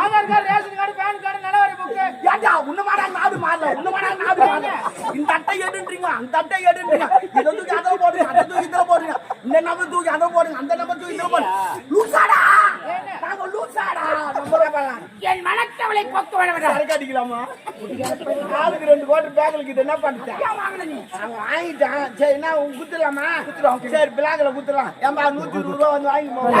Aadhaar card ration card PAN card நிலவரி book ஏண்டா உன்னமாடா நாடு மாறல உன்னமாடா நாடு மாறல இந்த அட்டை எடுன்றீங்க அந்த அட்டை எடுன்றீங்க. இதை தூக்கி அதை போடுங்க அதை தூக்கி இதில் போடுங்க. இந்த நம்பர் தூக்கி அதை போடுங்க அந்த நம்பர் தூக்கி இதில் போடுங்க. லூசாடா! பாருங்க என் மனக்கவலை போக்கு ஆளுக்கு ரெண்டு கோட்டர் பேக்கில் இது என்ன பண்ணிட்டேன்? வாங்கிட்டேன். சரி என்ன குத்துலாமா குத்துறோம் சரி பிளாக்ல குத்துலாம் ஏன்பா நூத்தி இருபது ரூபா வந்து வாங்கி போங்க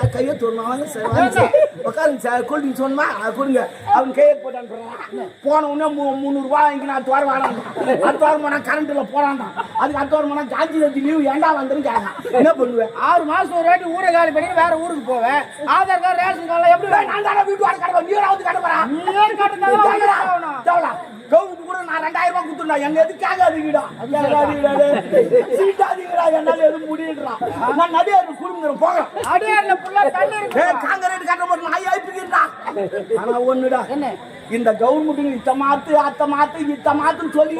சார் கையெழுத்து வரணும் வாங்க சார் வாங்க சார். உட்காருங்க சார் கூல்ட்ரிங்க் சொன்னா கொடுங்க அவங்க கையெழுத்து போட்டு அனுப்புறான் போன உடனே மூ- முந்நூறுபா வாங்கி நான் துவாரம் வாடான் அடுத்த வாரம் போனா கரண்ட்ல போறான்டான் அதுக்கு அடுத்த வாரம் போனா காந்தி ஜெயந்தி லீவ் ஏன்டா வந்துரும் கேட்க என்ன பண்ணுவேன்? ஆறு மாசம் ஒரு வாட்டி ஊரை காலி பண்ணி வேற ஊருக்கு போவேன். ஆதார் கார்டு ரேஷன் கார்டு எப்படி? நான் தானே வீட்டு வாட கடை நீ வந்து கடை வரா நீயே காட்டுனாலும் கவுண்ட் கூட நான் ரெண்டாயிரம் ரூபாய் கொடுத்துருந்தா. என்ன எதுக்காக அதிகடா சீட்டாதீங்கடா என்னால எதுவும் முடியலடா. நான் நடிகை குடும்பம் போகிறேன் அடியார்ல புள்ள தண்ணி காங்கிரீட் கட்ட போட்டு நாய் ஆயிப்பிக்கிறா ஆனா ஒண்ணுடா? இந்த கவர்மெண்ட் இத்த மாத்து அத்த மாத்து இத்த மாத்துன்னு சொல்லி.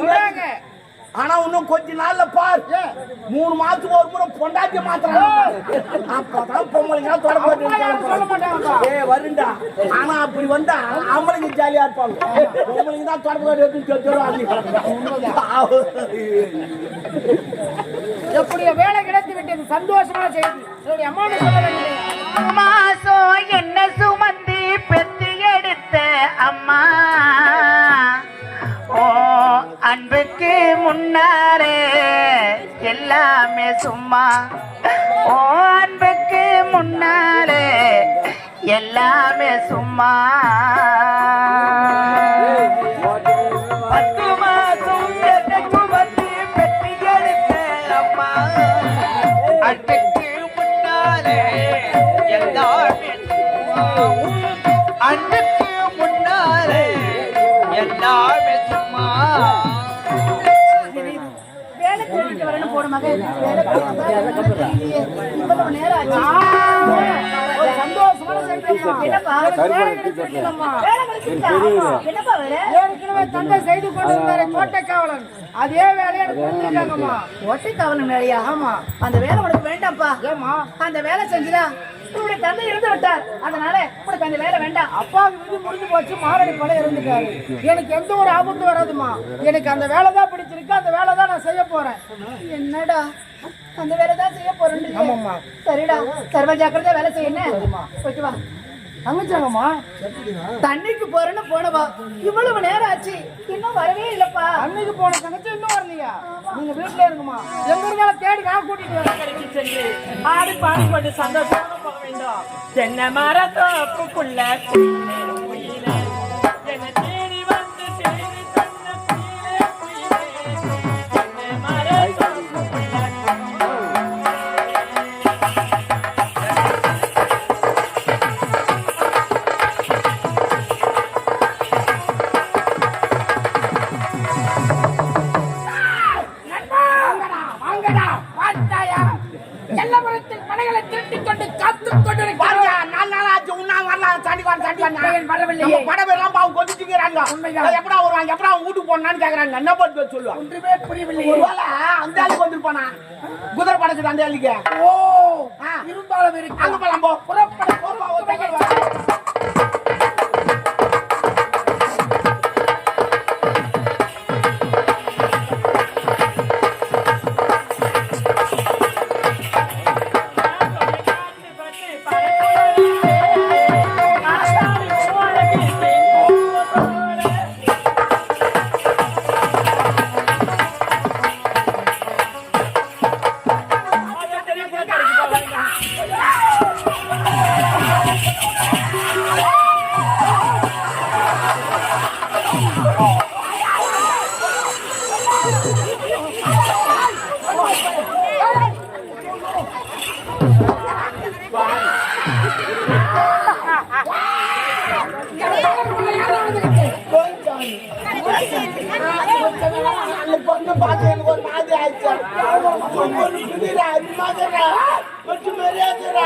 ஆனா இன்னும் கொஞ்ச நாள்ல பார்? மூணு மாசத்துக்கு ஒரு முறை பொண்டாட்டி மாத்துறாங்க. அப்பதான் பொம்பளைங்க தொட பொம்பளைங்க சொல்ல மாட்டாங்கப்பா. ஏ வருண்டா. ஆனா அப்படி வந்தா ஆம்பளைங்க ஜாலியா இருப்பாங்க. பொம்பளைங்க தான் தொடர்பு எப்படியோ வேலை கிடைத்து விட்டது. சந்தோஷமான செய்தி. என்னுடைய அம்மாவை சொல்ல வேண்டியது மாசம் என்ன சுமந்து பெத்து எடுத்த அம்மா? அன்புக்கு முன்னாரே எல்லாமே சும்மா. ஓ அன்புக்கு முன்னாரே எல்லாமே சும்மா. தந்தை செய்து கொண்டிருந்தாரு கோட்டை காவலன் அதே வேலையை எனக்கு கொடுத்துருக்காங்கம்மா. ஒட்டை காவலன் வேலையா? ஆமா. அந்த வேலை உனக்கு வேண்டாம்ப்பா. ஏம்மா? அந்த வேலை செஞ்சுதா உன்னுடைய தந்தை இறந்து விட்டார். அதனால உனக்கு அந்த வேலை வேண்டாம். அப்பாவுக்கு விதி முடிஞ்சு போச்சு மாரடி படம் இருந்துட்டாரு எனக்கு எந்த ஒரு ஆபத்து வராதுமா. எனக்கு அந்த வேலை தான் பிடிச்சிருக்கு அந்த வேலை தான் நான் செய்ய போறேன். என்னடா? அந்த வேலை தான் செய்ய ஆமாம்மா. சரிடா. சர்வ ஜாக்கிரதையா வேலை செய்யணும். போயிட்டு வா. தங்கச்சாங்கம்மா. தண்ணிக்கு போறேன்னு போனவா? இவ்வளவு நேரம் ஆச்சு. இன்னும் வரவே இல்லப்பா. அன்னைக்கு போன தங்கச்சி இன்னும் வரலையா? நீங்க வீட்டுல இருங்கம்மா. எங்க இருந்தாலும் தேடி நான் கூட்டிட்டு வரேன். ஆடி பாடி கொண்டு சந்தோஷமா போக வேண்டும். தென்னை மரத்தோப்புக்குள்ள எல்லபுரத்தில் மனைகளை திருட்டிக் கொண்டு காத்துக் கொண்டிருக்கிறார் நாலு நாள் ஆச்சு. உண்ணா வரலாம் சண்டி வாங்க சண்டி வாங்க பையன் வரவில்லையே. நம்ம படம் எல்லாம் பாவம் கொதிச்சுக்கிறாங்க உண்மைதான். எப்படா வருவாங்க எப்படா வீட்டுக்கு போனான்னு கேக்குறாங்க என்ன பண்ணு சொல்லுவாங்க ஒன்றுமே புரியவில்லையே. ஒருவேளை அந்த ஆளுக்கு வந்திருப்பானா? குதிரை படத்துக்கு அந்த ஆளுக்கு. ஓ. இருந்தாலும் இருக்கு. அங்க போலாம் புறப்பட பொண்ணு பார்த்து எனக்கு ஒரு மாதிரி ஆயிடுச்சு? கொஞ்சம் மரியாதைடா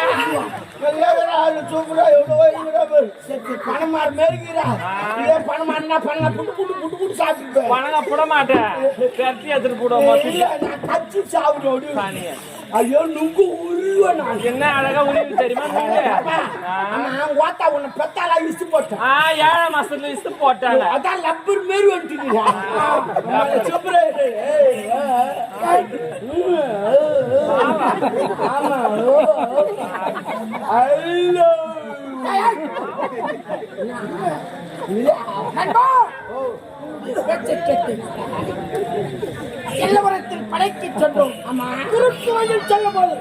அது சூப்பரா எவ்வளோ வைக்கிறா பாரு சரி பணமாறு மேற்கிறா இதே பணமாறுனா பண்ண புட்டு புட்டு புட்டு புட்டு சாப்பிட்டு பணங்க போட மாட்டேன். எடுத்துட்டு போடுவோம். இல்ல நான் கச்சி சாப்பிடுவோம். ஐயோ நுங்கு உருவ நான் என்ன அழகா உரிவு தெரியுமா? நான் ஓத்தா உன்னை பெத்தாலா இசு போட்டேன். ஆ ஏழாம் மாசத்துல இஸ்து போட்டாங்க அதான் லப்பர் மாரி வந்துட்டுயா சூப்பரா. ஆமா ஐயோ. நண்பா! எல்லவரத்தில் படைக்கு சொன்னோம் ஆமா. குறுக்கு வழியில் செல்லும் போது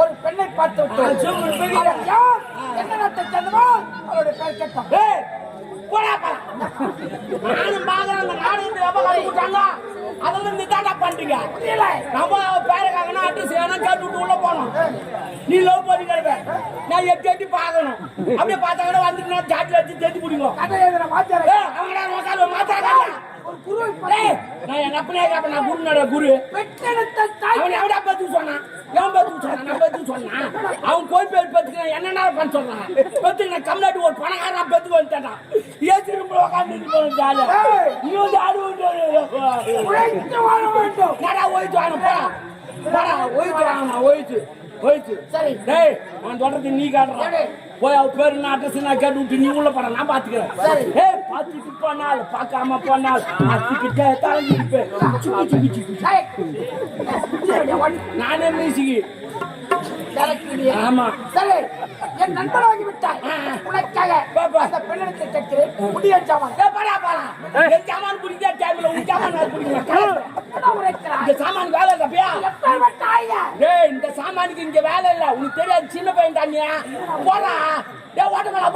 ஒரு பெண்ணை பார்த்து விட்டோம். அவள் யார்? என்ன நாட்டை சேர்ந்தவோ? அவளுடைய பெயர் கேட்டோம். நானும் பாக்குறேன் நாடு வியாபாரம் விட்டாங்க அதெல்லாம் நீ தாண்டா பண்றீங்க. நம்ம பேருக்காகனா அட்ரஸ் வேணா கேட்டு விட்டு உள்ள போனோம் நீ லவ் பண்ணி கிடப்ப நான் எட்டி எட்டி பார்க்கணும். அப்படியே பார்த்தாங்கன்னா வந்துட்டு நான் சாட்டில் வச்சு தேடி பிடிக்கும். மாத்தாங்க ஏய், நான் என் அப்பனே கேப்ப நான் குருனோட குரு. பெற்றெடுத்த தாய். அவன் எவடா பத்து சொன்னான். எவன் பத்து சொன்னான் நான் பத்து சொன்னான். அவன் கோயில் பேர் பத்துக்கு என்னென்ன பண்ண சொல்றான். பத்துக்கு நான் கம்நாட்டு ஒரு பணக்காரனா பத்துக்கு வந்துட்டான் ஏசி ரூம்ல உட்காந்து போன ஜாலியா நீ வந்து ஆடு உழைத்து வாழ வேண்டும். நடா ஓய்த்து வாங்க போடா. போடா ஓய்த்து வாங்க ஓய்த்து ஓய்த்து சரி. டேய் நான் சொல்றது நீ காட்டுற. சரி. போய் அவ பேரு நான் அட்ரஸ் நான் கேட்டு விட்டு நீ உள்ள போற நான் பாத்துக்கிறேன். ஏய் பாத்துட்டு போனால் பார்க்காம போனால் அத்திக்கிட்ட தாங்கி இருப்பேன் சுக்கி சுக்கி நானே மியூசிக்கு. ஆமா சரி என் நண்பனாகி விட்டாய். உனக்காக. அந்த பெண்ணிடத்தை கேட்கிறேன். முடிய சாமான் போடா, போடா. என் சாமான் பிடிக்கிற டைம்ல உன் சாமான் இந்த சாமான் வேலை தப்பியா எப்பேற்பட்ட ஆயுத டேய் இந்த சாமானுக்கு இங்க வேலை இல்ல. உனக்கு தெரியாது சின்ன பையன் தானியா போடா. டேய் ஓட்டமல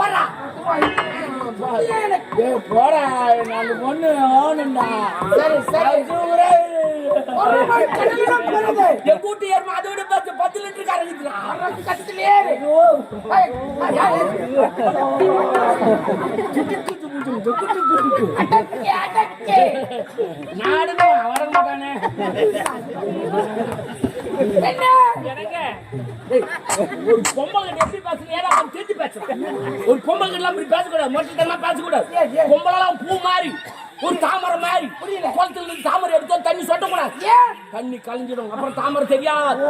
நான் பொண்ணு ஓணுண்டா சரி. என் கூட்டி ஏறுமா அதை விட பத்து பத்து லிட்டர் அரசு கட்டத்தில் ஏறு. ஏய், ஒரு பொம்பளை எப்படி பேசுறது ஏன்னா தெரிஞ்சு பேசுறேன்? ஒரு பொம்பளை எல்லாம் இப்படி பேசக்கூடாது. மொட்டத்தெல்லாம் பேசக்கூடாது? பொம்பளெல்லாம் பூ மாதிரி ஒரு தாமரை மாதிரி புரியல. குளத்துல இருந்து தாமரை எடுத்தா தண்ணி சொட்டக்கூடாது? தண்ணி கலைஞ்சிடும். அப்புறம் தாமரை தெரியாது.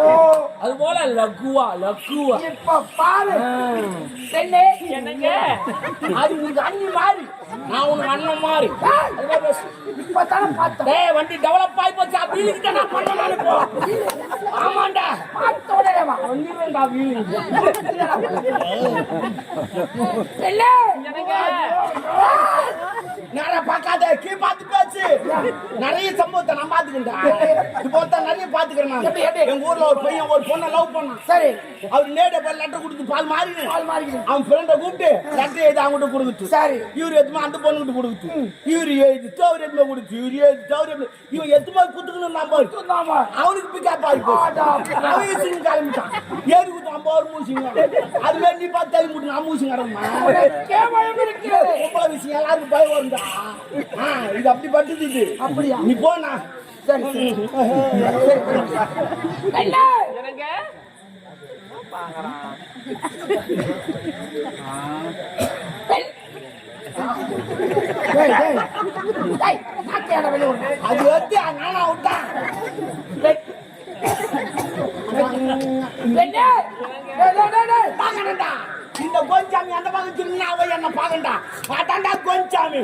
அது போல லக்குவா லக்குவா இப்ப பாரு. எனக்கு அது உனக்கு அண்ணி மாதிரி. நான் உனக்கு அண்ணன் மாதிரி. டேய் வண்டி டெவலப் ஆகி போச்சு. வீலுக்கு நான் ஆமாண்டா. நேரா பார்க்காத கீ பார்த்து பேசு. நிறைய சம்பவத்தை நான் பாத்துக்கிட்டேன் இப்போ தான் நிறைய பாத்துக்கிறேன் எப்படி? எங்க ஊர்ல ஒரு பையன் ஒரு பொண்ணை லவ் பண்ணான். சரி. அவர் நேட போய் லெட்டர் கொடுத்து பால் மாறினு பால் மாறிக்கிது. அவன் ஃப்ரெண்டை கூப்பிட்டு லெட்டர் எழுதி அவங்ககிட்ட கொடுக்குது சரி. இவர் எதுமா அந்த பொண்ணுகிட்ட கொடுக்குது இவர் எழுதிட்டு அவர் எதுமா கொடுத்து இவர் அவர் எதுமா இவன் எதுமா குத்துக்கணும் நாம அவனுக்கு பிக்கப் ஆகி ஆடா. அவன் ஈஸிங்க கிளம்பிட்டான்? ஏறி குத்து ஐம்பது ஒரு மூசிங்க அது மாதிரி நீ பார்த்து தள்ளி முட்டு நான் மூசி கிடக்குமா? உனக்கே பயம் இருக்கிறது. பொம்பளை விஷயம் எல்லாருக்கும் பயம் ஆ, இது அப்படி பட்டுது இது அப்படியா? நீ போனா சரி, சரி. எனக்கு பெண். டேய், டேய். டேய், நாக்கையாட வெளிய விடு. அது வந்து நானா விட்டான் பெண். இந்த கோஞ்சாமி அந்த பக்கம் திரும்பினா அவ என்ன பாக்கண்டா அதான்டா கோஞ்சாமி.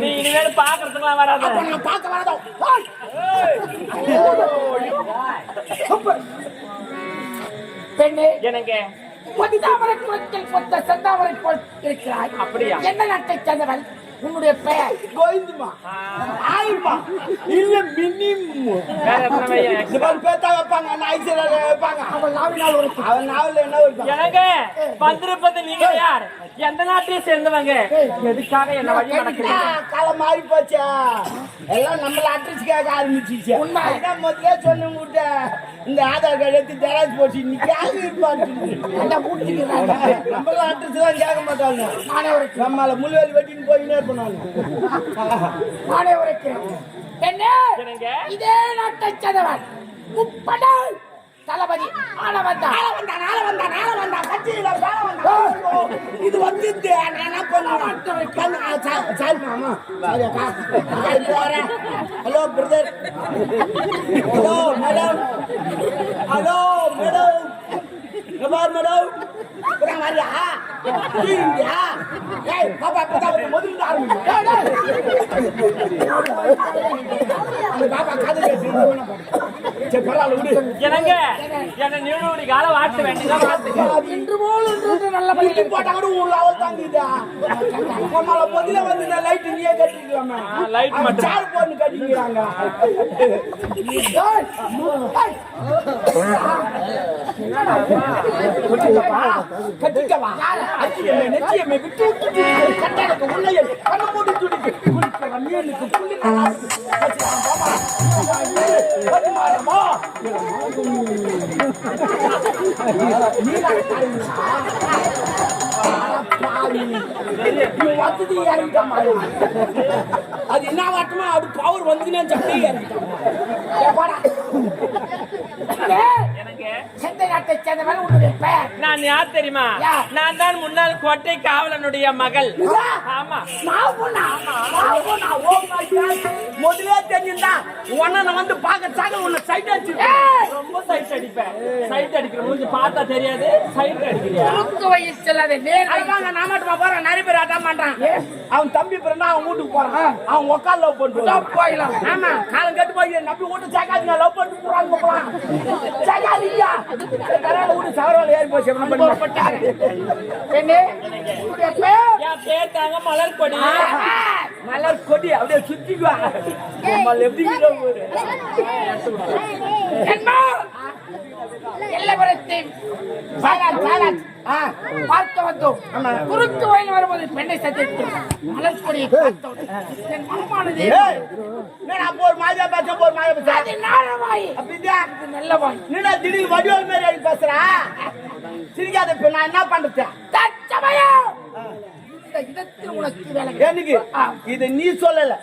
நீ இனிமேல் பாக்குறதுக்குலாம் வராது. அப்ப நான் பார்க்க வரதோ. பெண்ணே எனக்கு பொதிதாமரை குளத்தில் பொத்த செந்தாமரை போல் இருக்கிறாய். அப்படியா? என்ன நாட்டை சேர்ந்தவள்? உன்னுடைய பெயர் கோவிந்துமா? ஆயிமா இல்ல மினிமம். பேத்தா வைப்பாங்க நாய்ச்சல வைப்பாங்க. அவள் நாவினால் உரைக்கும் அவன் நாவல என்ன வைப்பான் எனக்கு வந்திருப்பது நீங்க யார்? எந்த நாட்டையும் சேர்ந்தவங்க. எதுக்காக என்ன வழி நடக்கிறீங்க காலம் மாறி போச்சா? எல்லாம் நம்மள அட்ரஸ் கேட்க ஆரம்பிச்சிச்சு உண்மை. அதான் முதல்ல சொன்ன உங்ககிட்ட இந்த ஆதார் கார்டு எடுத்து ஜெராக்ஸ் போச்சு இன்னைக்கு யாரு இருப்பான்னு அந்த வீட்டுக்கு நான் நம்மள அட்ரஸ் தான் கேட்க மாட்டாங்க. நானே உரைக்கிறேன். நம்மள முள்வேலி வெட்டின்னு போயினே இருப்பாங்க நானே உரைக்கிறேன். இதே நாட்டை சேர்ந்தவன் தளபதி ஆள வந்தான் நாளை வந்தா நாளை வந்தா நாளை வந்தா. கட்சியில வேலை வந்தா. இது வந்து நான் பண்ணுவேன்? சாரி மாமா. சாரி போறேன். Hello brother. Hello madam. Hello madam. India ஏய் பாப்பா முதல்ல என்னங்க? என்ன நீடூடி கால வாட்ட வேண்டியதான் இன்று போல் இன்று நல்ல போட்டா கூட நம்மள வந்து இந்த லைட் நீயே கட்டிக்கலாமே. மட்டும். சார் கட்டிக்கிறாங்க. கட்டிக்கவா? நெச்சியமே விட்டு கட்டடக்கு உள்ளே கண்ண மூடி துடிக்கு குளிக்கிற மீனுக்கு மீனா அது என்ன வாட்டமா அது பவர் வந்துனே சட்டை இறங்கிட்டான் எந்த நாட்டை சேர்ந்தவன் உன்னுடைய பெயர். நான் யார் தெரியுமா? நான் தான் முன்னாள் கோட்டை காவலனுடைய மகள். ஆமா. நான் போனா நான் போனா ஓ மை காட். முதல்ல தெரிஞ்சிருந்தா உன்னை நான் வந்து பார்க்க சாக உன்னை சைட் அடிச்சு ரொம்ப சைட் அடிப்பேன். சைட் அடிக்கிற முடிஞ்சு பார்த்தா தெரியாது சைட் அடிக்கிறியா குறுக்கு வழியில் செல்லாத நேர் அதுவாங்க நான் மட்டுமா போறேன். நிறைய பேர் அதான் பண்றான் அவன் தம்பி பிறந்தா அவன் வீட்டுக்கு போறான். அவன் உக்கால் லவ் பண்ணுவான் போயிடலாம். ஆமா. காலம் கட்டு போய் நம்பி வீட்டு சாக்காதீங்க லவ் பண்ணிட்டு போறாங்க போலாம் சாக்காதீங்க கரால வீட்டு சவரால ஏறி போச்சு என்ன பண்ணி பெண்ணே உன்னுடைய பெயர் என் பேர் தாங்க மலர் கொடி மலர் கொடி அப்படியே சுத்திக்குவா. நம்ம எப்படி ஊரு? சாலாட் ஆ பார்க்க வந்தோம் குறுக்கு வயல் வரும்போது பெண்ணை சந்தித்து மலர்கொடியை பார்த்தோம். என் மனமானது ஏய். என்னடா போர் மாஜா பேச அது நாளவாய் அப்படியா? என்னடா திடீர் வடிவல் மாதிரி பேசுறா? சிரிக்காத இப்ப நான் என்ன வேலை எனக்கு இது நீ சொல்லல.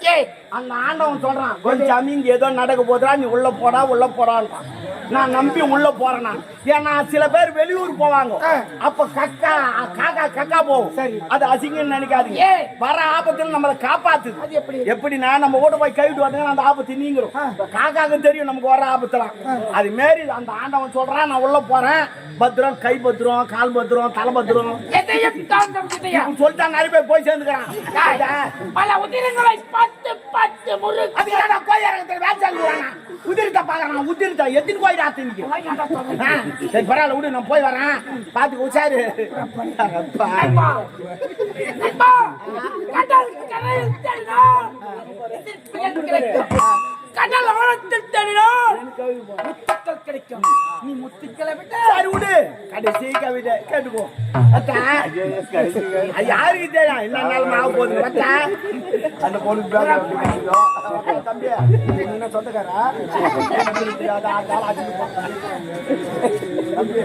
அந்த ஆண்டவன் சொல்றான் கொஞ்சம் இங்க ஏதோ நடக்க போதுடா நீ உள்ள போடா உள்ள போடான்றான். நான் நம்பி உள்ள போறேன் நான். ஏன்னா சில பேர் வெளியூர் போவாங்க. அப்ப கக்கா காக்கா கக்கா போகும். சரி. அது அசிங்கம்னு நினைக்காதீங்க. வர ஆபத்துல நம்மளை காப்பாத்துது. எப்படி? எப்படின்னா நம்ம கூட போய் கைவிட்டு வந்தா அந்த ஆபத்து நீங்கிறோம் காக்காக்கு தெரியும் நமக்கு வர ஆபத்துலாம். அது மாரி அந்த ஆண்டவன் சொல்றான் நான் உள்ள போறேன். பத்திரம் கை பத்திரம் கால் பத்திரம் தலை பத்திரம். எதையும் தாண்டம் இல்லையா இப்படி சொல்லிட்டா நிறைய பேர் போய் சேர்ந்துக்கிறான். பல உதிரங்களை பத்து பத்து முரு அது என்னடா கோயில் வேலை உதிரித்த பாக்குறான் உதிரித்த எத்தனை கோயில் ஆத்தினிக்கு சரி பரவாயில்ல விடு நான் போய் வரேன். பாத்துக்க உச்சாரு. அப்பா. கடல் ஆழத்தில் முத்துக்கள் கிடைக்கும். நீ முத்துக்களை விட்டு சரி விடு. கடைசி கவிதை கேட்டுக்கோ. அத்தா. அது யாருக்கு தெரியும் என்ன நாள் ஆக போகுது. அத்தா. அந்த பொண்ணு தம்பி என்ன சொந்தக்காரா? தம்பி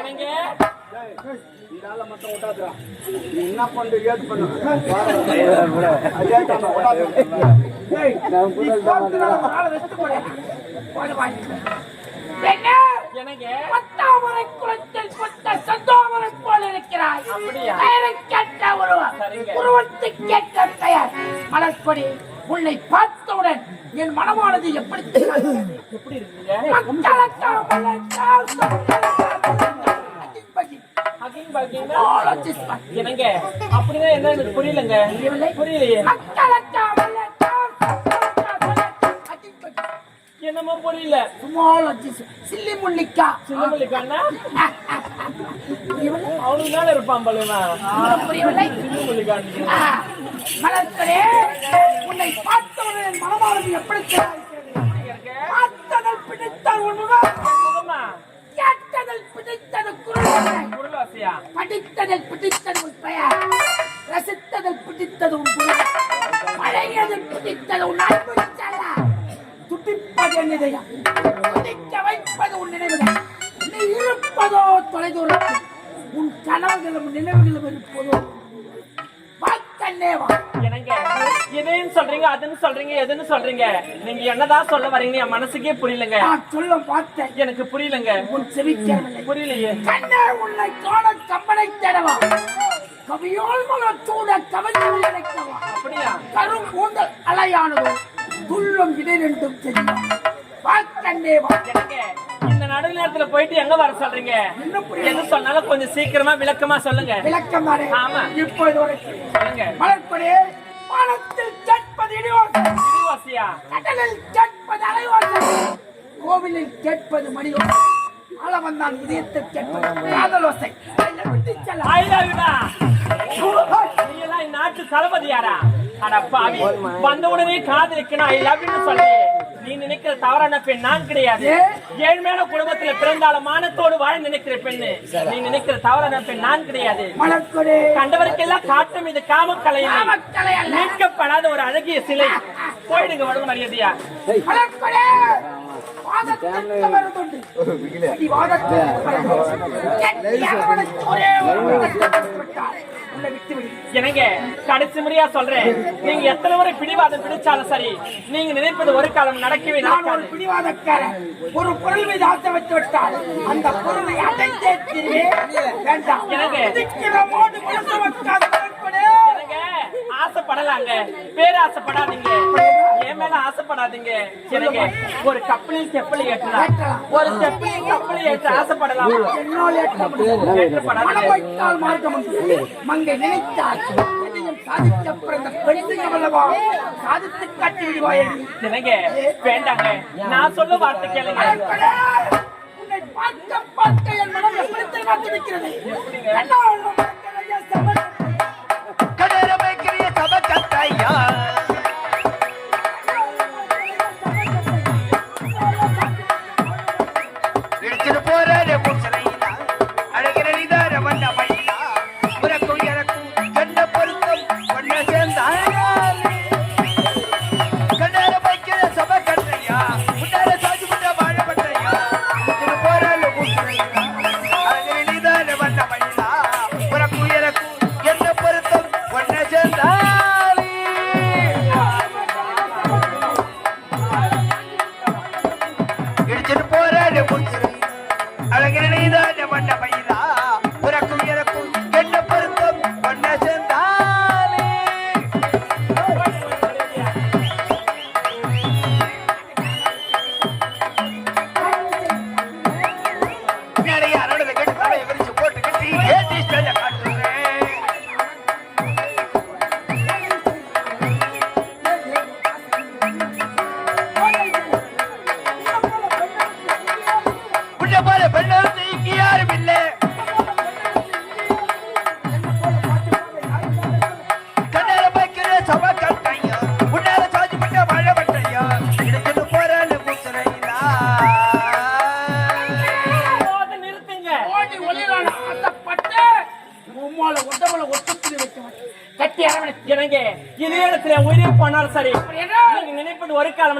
எனக்கு என்ன பண்ற? ஏது பண்ணு? அதே தான். பெண்ணே பத்தாமரை குளத்தில் பத்த சந்தோமரை போல இருக்கிறாய். அப்படியா? பெயருக்கேற்ற உருவம் சரிங்க. உருவத்துக்கேற்ற பெயர். மலர்கொடி உன்னை பார்த்தவுடன் என் மனமானது எப்படி எப்படி இருக்கீங்க? என்னங்க? அப்படின்னா என்ன எனக்கு புரியலங்க. புரியலையே. என்னமோ புரியல. சும்மா சில்லி முள்ளிக்கா சின்னமல்லிக்கான்னா இவன் அவனுக்கு மேல இருப்பான் புரியவில்லை. சின்னமல்லிக்கான்னு ஆ, மலர்களே உன்னை பார்த்தவன் என் மனமானது எப்படி படித்ததில் பிடித்தது உன் பெயர். ரசித்ததில் பிடித்தது உன் குரல் பழகியதில் பிடித்தது உன் அன்பு துடிப்பது என் இதயம். துடிக்க வைப்பது உன் நினைவுகள் நீ இருப்பதோ தொலைதூரத்தில். உன் கனவுகளும் நினைவுகளும் இருப்பதோ சொல்றீங்க அதுன்னு சொல்றீங்க எதுன்னு சொல்றீங்க? நீங்க என்னதான் சொல்ல வரீங்க என் மனசுக்கே புரியலங்க. சொல்ல பார்த்தேன். எனக்கு புரியலங்க. உன் செவிக்கவில்லை புரியலையே. கண்ணே உன்னை காண கம்பனை தேடவா? கவியோல் சூட கவிஞர்கள் நினைக்கவா அப்படியா? கரும் கூந்தல் அலையானதோ துள்ளும் இடைரெண்டும் தெரியும்? வாக்கண்ணே வா. இந்த நடு நேரத்துல போயிட்டு எங்க வர சொல்றீங்க? என்ன சொன்னாலும் கொஞ்சம் சீக்கிரமா விளக்கமா சொல்லுங்க. விளக்கம் ஆமா. இப்பொழுது வரைக்கும் சொல்லுங்க. திருவாசியா கடலில் கேட்பது அலைவாசை கோவிலில் கேட்பது மணியோசை. அளவந்தான் இதயத்தில் கேட்பது காதலோசை. நாட்டு தளபதியாரா? அட பாவி. வந்த உடனே காதலிக்கணும். ஐ லவ் யூ சொல்லி. நீ நினைக்கிற தவறான பெண் நான் கிடையாது. ஏழ்மையான குடும்பத்துல பிறந்தாலும் மானத்தோடு வாழ நினைக்கிற பெண்ணு. நீ நினைக்கிற தவறான பெண் நான் கிடையாது. கண்டவருக்கெல்லாம் காட்டும் இது காமக்கலை. மீட்கப்படாத ஒரு அழகிய சிலை. போயிடுங்க வடுங்க மரியாதையா. எனக்கு கடைசி முறையா சொல்றேன். நீங்க எத்தனை முறை பிடிவாதம் பிடிச்சாலும் சரி நீங்க நினைப்பது ஒரு காலம் நடக்கவே நான் ஒரு பிடிவாதக்காரன். ஒரு பொருள் மீது ஆசை வைத்து விட்டால் அந்த பொருளை அடைந்தே. வேண்டாம். எனக்கு. ஆசைப்படலாங்க. பேராசைப்படாதீங்க என் மேல ஆசைப்படாதீங்க. எனக்கு ஒரு கப்பலில் செப்பலி ஏற்றலாம் ஒரு செப்பலில் கப்பலி ஏற்ற ஆசைப்படலாம். மங்கை நினைத்தால் சாதிக்க பிறந்த பெண்கள் அல்லவா? சாதித்து காட்டி விடுவாய் எனக்கு வேண்டாங்க. நான் சொல்ல வார்த்தை கேளுங்க. பார்க்க பார்க்க என் மனம் எப்படி 哎呀。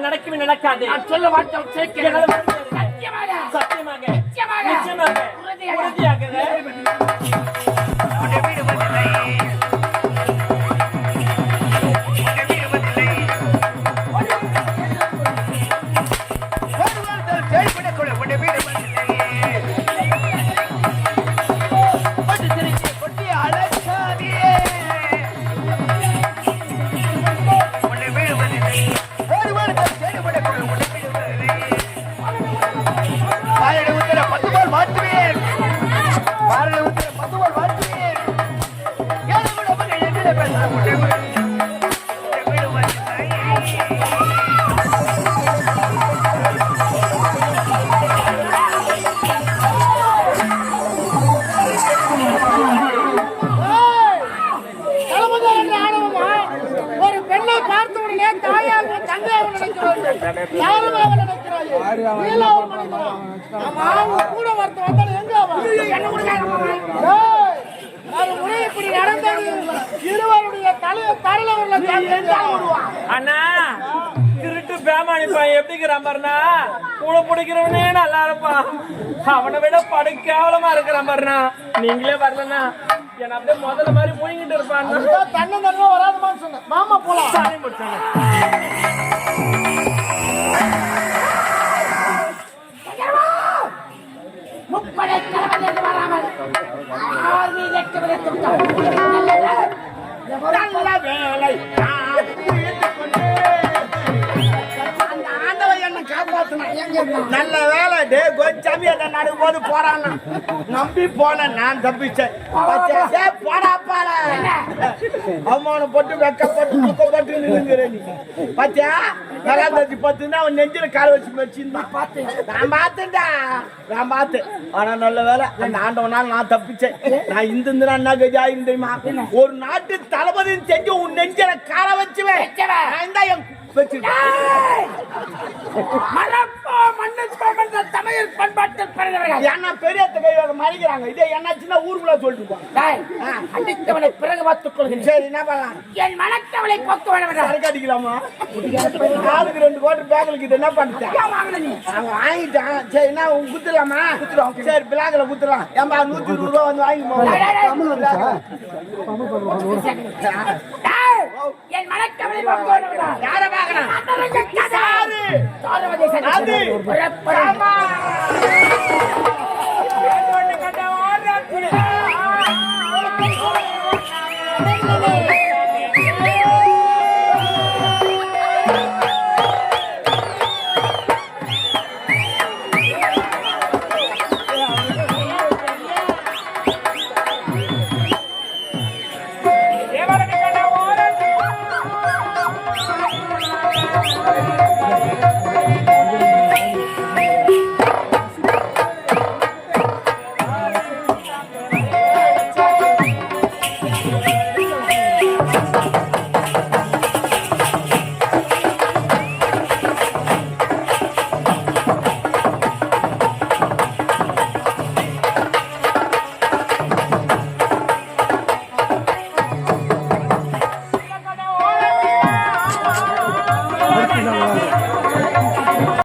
நடக்கவே நடக்காது நான் சொல்ல வார்த்தை கூட வந்தானே, எங்க அது முறை இப்படி நடந்தது இருவருடைய தலையை தரல உள்ள அண்ணா திருட்டு பேமானி பையன் எப்படிங்கிறான் பாருண்ணா? கூட பிடிக்கிறவனே நல்லா இருப்பான். அவனை விட படு கேவலமா இருக்கிறான் பாருண்ணா. நீங்களே வரலண்ணா. என்ன அப்படியே முதல்ல மாதிரி முழுங்கிட்டு இருப்பான். தன்னை தனியா வராதுமான்னு சொன்னேன். மாமா போலாம். சாமி முடிச்சாங்க. நல்ல வேலை. நல்ல வேலை டே கொஞ்சாமி அந்த நடுவு போது போறான்னா. நம்பி போன நான் தப்பிச்சேன். போடா பால அவமானம் போட்டு வெக்கப்பட்டு துக்கப்பட்டு நின்னுங்கிற நீ. பாத்தியா நல்லா தச்சு பத்துனா அவன் நெஞ்சில கால வச்சு வச்சிருந்தான் நான் பார்த்தேன்டா நான் பார்த்தேன் ஆனா நல்ல வேலை அந்த ஆண்டவனால் நான் தப்பிச்சேன். நான் இந்த இந்த என்ன கஜா தெரியுமா? ஒரு நாட்டு தளபதி செஞ்சு உன் நெஞ்சில கால வச்சுவேன். வச்சவன். நான் தான் என் வச்சுட்டேன் மரப்போ மண்ணுப்போம் என்ற தமிழ் பண்பாட்டில் பிறந்தவர்கள். என்ன பெரியத்த கையோட மறைக்கிறாங்க. இதே என்னாச்சுன்னா ஊருக்குள்ள சொல்லிட்டு டேய், அடித்தவனை பிறகு பார்த்துக் கொள்கிறேன். சரி என்ன பண்ணலாம்? என் மனக்கவலை போக்க வேண்டும் சரக்கு அடிக்கலாமா? ஆளுக்கு ரெண்டு கோட்டை பேக்கலுக்கு இது என்ன பண்ணிட்டேன்? வாங்கின நீ? வாங்கிட்டான் சரி என்ன குத்துலாமா குத்துறோம் சரி பிளாக்ல குத்துலாம் ஏன்பா நூத்தி இருபது ரூபா வந்து வாங்கி டேய், என் மனக்கவலை பங்கோடுகிறார் யாரை பார்க்கலாம் சாரு. சாருவதை சரி. புறப்படாமா. கட்ட ஆடுறான்